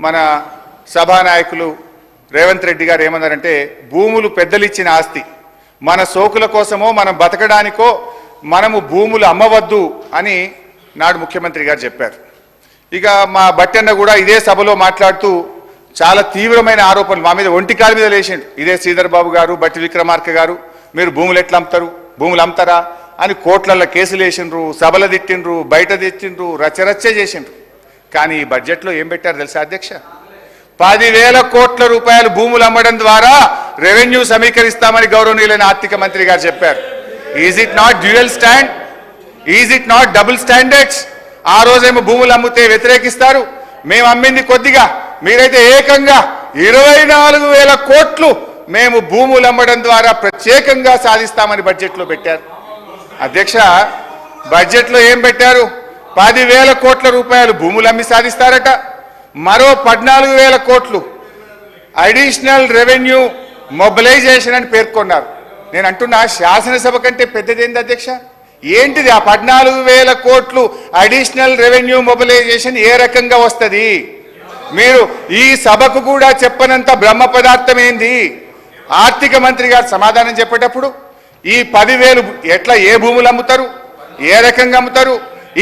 మన సభానాయకులు రేవంత్ రెడ్డి గారు ఏమన్నారంటే భూములు పెద్దలిచ్చిన ఆస్తి. మన సోకుల కోసమో మనం బతకడానికో మనము భూములు అమ్మవద్దు అని నాడు ముఖ్యమంత్రి గారు చెప్పారు. ఇక మా బట్టన్న కూడా ఇదే సభలో మాట్లాడుతూ చాలా తీవ్రమైన ఆరోపణలు మా మీద ఒంటి కాలు మీద లేచిండు. ఇదే శ్రీధర్ బాబు గారు బట్టి విక్రమార్క గారు మీరు భూములు ఎట్లా అమ్ముతారు? భూములు అమ్ముతారా? అని కోట్లల్లో కేసులు వేసిండ్రు సభలు తిట్టిండ్రు బయట తెచ్చిండ్రు రచరచ్చే చేసిండ్రు. కానీ ఈ బడ్జెట్లో ఏం పెట్టారు తెలుసా అధ్యక్ష? పదివేల కోట్ల రూపాయలు భూములు అమ్మడం ద్వారా రెవెన్యూ సమీకరిస్తామని గౌరవనీయులైన ఆర్థిక మంత్రి గారు చెప్పారు. Is it not dual stand is it not double standards ఆ రోజేమో భూములు అమ్మితే వ్యతిరేకిస్తారు. మేము అమ్మింది కొద్దిగా మీరైతే ఏకంగా ఇరవై నాలుగు వేల కోట్లు మేము భూములు అమ్మడం ద్వారా ప్రత్యేకంగా సాధిస్తామని బడ్జెట్లో పెట్టారు. అధ్యక్ష బడ్జెట్లో ఏం పెట్టారు? పదివేల కోట్ల రూపాయలు భూములు అమ్మి సాధిస్తారట. మరో పద్నాలుగు వేల కోట్లు అడిషనల్ రెవెన్యూ మొబిలైజేషన్ అని పేర్కొన్నారు. నేను అంటున్నా శాసనసభ కంటే పెద్దదేంది అధ్యక్ష? ఏంటిది ఆ పద్నాలుగు వేల కోట్లు అడిషనల్ రెవెన్యూ మొబిలైజేషన్ ఏ రకంగా వస్తుంది? మీరు ఈ సభకు కూడా చెప్పనంత బ్రహ్మ పదార్థం ఏంది? ఆర్థిక మంత్రి గారు సమాధానం చెప్పేటప్పుడు ఈ పదివేలు ఎట్లా ఏ భూములు అమ్ముతారు? ఏ రకంగా అమ్ముతారు?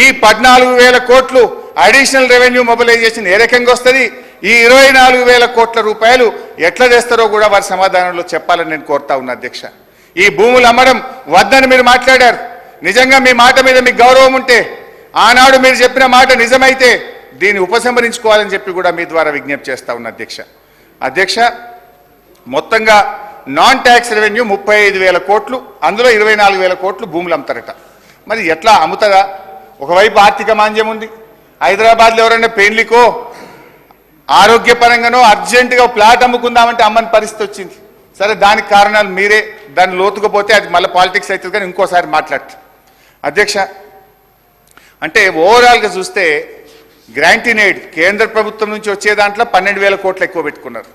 ఈ పద్నాలుగు వేల కోట్లు అడిషనల్ రెవెన్యూ మొబిలైజేషన్ ఏ రకంగా వస్తుంది? ఈ ఇరవై నాలుగు వేల కోట్ల రూపాయలు ఎట్లా తెస్తారో కూడా వారి సమాధానంలో చెప్పాలని నేను కోరుతా ఉన్నా అధ్యక్ష. ఈ భూములు అమ్మడం వద్దని మీరు మాట్లాడారు. నిజంగా మీ మాట మీద మీకు గౌరవం ఉంటే ఆనాడు మీరు చెప్పిన మాట నిజమైతే దీన్ని ఉపసంహరించుకోవాలని చెప్పి కూడా మీ ద్వారా విజ్ఞప్తి చేస్తా ఉన్నా అధ్యక్ష. అధ్యక్ష మొత్తంగా నాన్ ట్యాక్స్ రెవెన్యూ ముప్పై ఐదు వేల కోట్లు అందులో ఇరవై నాలుగు వేల కోట్లు భూములు అమ్ముతారట. మరి ఎట్లా అమ్ముతుందా ఒకవైపు ఆర్థిక మాంద్యం ఉంది. హైదరాబాద్లో ఎవరైనా పెళ్ళికో ఆరోగ్యపరంగానో అర్జెంటుగా ప్లాట్ అమ్ముకుందామంటే అమ్మని పరిస్థితి వచ్చింది. సరే దానికి కారణాలు మీరే దాన్ని లోతుకుపోతే అది మళ్ళీ పాలిటిక్స్ అవుతుంది కానీ ఇంకోసారి మాట్లాడతారు అధ్యక్ష అంటే ఓవరాల్గా చూస్తే గ్రాంటీన్ కేంద్ర ప్రభుత్వం నుంచి వచ్చే దాంట్లో పన్నెండు వేల కోట్లు ఎక్కువ పెట్టుకున్నారు.